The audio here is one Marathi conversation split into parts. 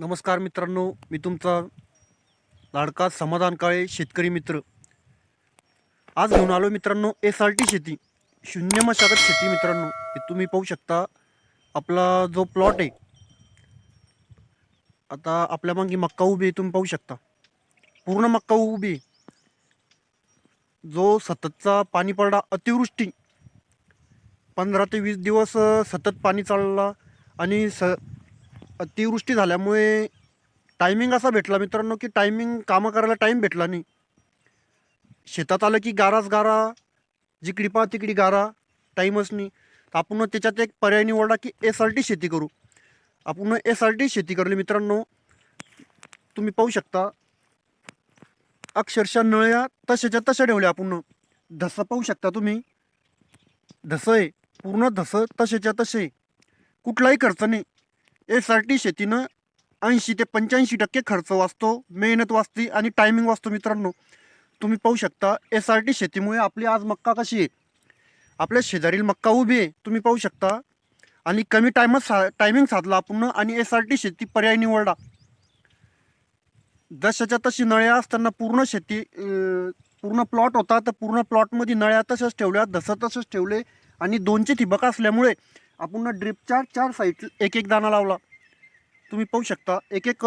नमस्कार मित्रांनो मी तुमचा लाडका समाधान काळे शेतकरी मित्र. आज घेऊन आलो मित्रांनो एस आर टी शेती शून्य मशागत शेती मित्रांनो. हे तुम्ही पाहू शकता आपला जो प्लॉट आहे आता आपल्या मागे मक्का उभी आहे तुम्ही पाहू शकता. पूर्ण मक्का उभी आहे. जो सततचा पाणी पडला अतिवृष्टी. पंधरा ते वीस दिवस सतत पाणी चालला आणि स अतिवृष्टी झाल्यामुळे टायमिंग असा भेटला मित्रांनो की टायमिंग कामं करायला टाईम भेटला नाही. शेतात आलं की गाराच गारा जिकडी पहा तिकडी गारा टाईमच नाही. तर आपण त्याच्यात एक पर्याय निवडला की एस आर टी शेती करू. आपण एस आर टी शेती करली मित्रांनो तुम्ही पाहू शकता. अक्षरशः नळ्या तशाच्या तशा ठेवल्या आपण. धसं पाहू शकता तुम्ही. धसं आहे. पूर्ण धसं तसेच्या तसे कुठलाही खर्च नाही. एस आर टी शेतीनं ऐंशी ते पंच्याऐंशी टक्के खर्च वाचतो मेहनत वाचते आणि टायमिंग वाचतो मित्रांनो. तुम्ही पाहू शकता एस आर टी शेतीमुळे आपली आज मक्का कशी आहे? आपल्या शेजारील मक्का उभी आहे तुम्ही पाहू शकता. आणि कमी टायमात सा टायमिंग साधला आपण आणि एस आर टी शेती पर्याय निवडला. जशाच्या तशी नळ्या असताना पूर्ण शेती पूर्ण प्लॉट होता तर पूर्ण प्लॉटमध्ये नळ्या तशाच ठेवल्या धसं तसंच ठेवले आणि दोनचे ठिबक असल्यामुळे आपण ड्रिपच्या चार साईड एक एक दाणा लावला. तुम्ही पाहू शकता एक एक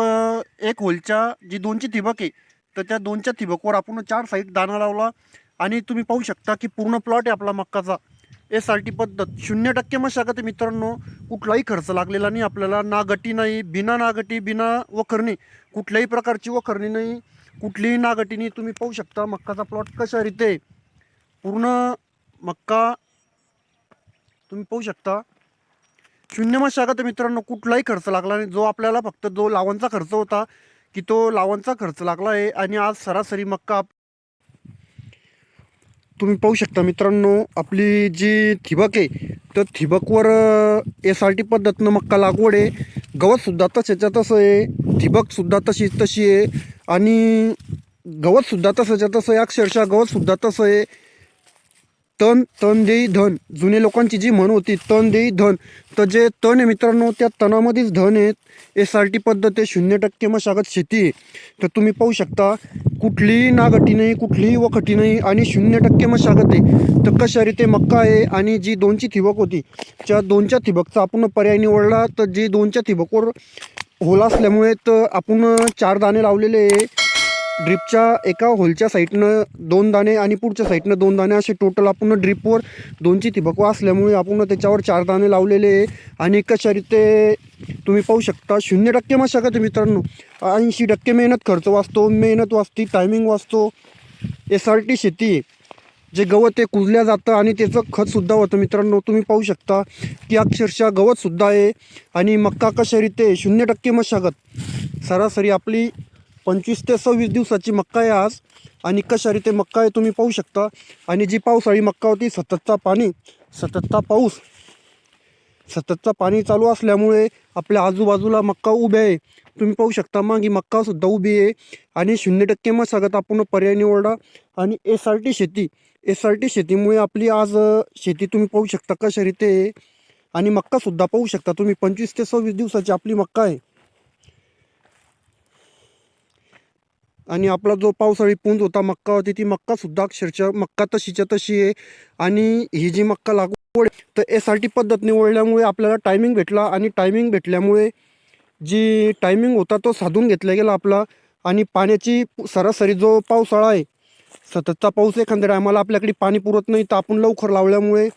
एक होलच्या जी दोनची ठिबक आहे तर त्या दोनच्या ठिबकवर आपण चार साईड दाणा लावला. आणि तुम्ही पाहू शकता की पूर्ण प्लॉट आहे आपला मक्काचा. एस आर टी पद्धत शून्य टक्के मशागत आहे मित्रांनो. कुठलाही खर्च लागलेला नाही. आपल्याला ना गटी नाही बिना नागटी बिना वखरणी कुठल्याही प्रकारची वखरणी नाही. कुठलीही नागटी नाही. तुम्ही पाहू शकता मक्काचा प्लॉट कशा रीते पूर्ण मक्का तुम्ही पाहू शकता शून्य मशागत मित्रांनो कुठलाही खर्च लागला नाही. जो आपल्याला फक्त जो लावणचा खर्च होता की तो लावणचा खर्च लागला आहे. आणि आज सरासरी मक्का तुम्ही पाहू शकता मित्रांनो आपली जी ठिबक आहे तर ठिबकवर एस आर टी पद्धतीनं मक्का लागवड आहे. गवतसुद्धा तशाच्या तसं आहे. ठिबकसुद्धा तशी तशी आहे. आणि गवतसुद्धा तसंच्या तसं आहे. अक्षरशः गवतसुद्धा तसं आहे. तण तण देई धन. जुने लोकांची जी म्हण होती तण देई धन. तर जे तण आहे मित्रांनो त्या तणामध्येच धन आहेत. एस आर टी पद्धत आहे शून्य टक्के मशागत शेती आहे. तर तुम्ही पाहू शकता कुठलीही नागटी नाही कुठलीही वखटी नाही आणि शून्य टक्के मशागत आहे. तर कशा रीते मक्का आहे आणि जी दोनची थिबक होती त्या दोनच्या थिबकचा आपण पर्याय निवडला. तर जी दोनच्या थिबकवर होल असल्यामुळे तर आपण चार दाणे लावलेले आहे. ड्रिपच्या एका होलच्या साईडनं दोन दाणे आणि पुढच्या साईडनं दोन दाणे असे टोटल आपण ड्रिपवर दोनची तिबकवा असल्यामुळे आपण त्याच्यावर चार दाणे लावलेले आहे. आणि कशा रीते तुम्ही पाहू शकता शून्य टक्के मशागत मित्रांनो. ऐंशी टक्के मेहनत खर्च वाचतो मेहनत वाचते टायमिंग वाचतो. एस आर टी शेती जे गवत आहे कुजल्या जातं आणि त्याचं खतसुद्धा होतं मित्रांनो. तुम्ही पाहू शकता की अक्षरशः गवतसुद्धा आहे. आणि मक्का कशा रीते शून्य टक्के मशागत. सरासरी आपली पंचवीस ते सव्वीस दिवसाची मक्का आहे आज. आणि कशा रीते मक्का आहे तुम्ही पाहू शकता. आणि जी पावसाळी मक्का होती सततचा पाणी सततचा पाऊस. सततचा पाणी चालू असल्यामुळे आपल्या आजूबाजूला मक्का उभे आहे. तुम्ही पाहू शकता मागी मक्कासुद्धा उभी आहे. आणि शून्य टक्के मशागत आपण पर्याय निवडा. आणि एस आर टी शेती. एस आर टी शेतीमुळे आपली आज शेती तुम्ही पाहू शकता कशा रीते आहे आणि मक्कासुद्धा पाहू शकता तुम्ही. पंचवीस ते सव्वीस दिवसाची आपली मक्का आहे. आणि आपला जो पावसाळी पुंज होता मक्का होती ती मक्कासुद्धा अक्षरशः मक्का तशीच्या तशी आहे. आणि ही जी मक्का लागवड तर एस आर टी पद्धत निवडल्यामुळे आपल्याला टायमिंग भेटला आणि टायमिंग भेटल्यामुळे जी टायमिंग होता तो साधून घेतला गेला आपला. आणि पाण्याची सरासरी जो पावसाळा आहे सततचा पाऊस एखाद्या टायमाला आपल्याकडे पाणी पुरत नाही तर आपण लवकर लावल्यामुळे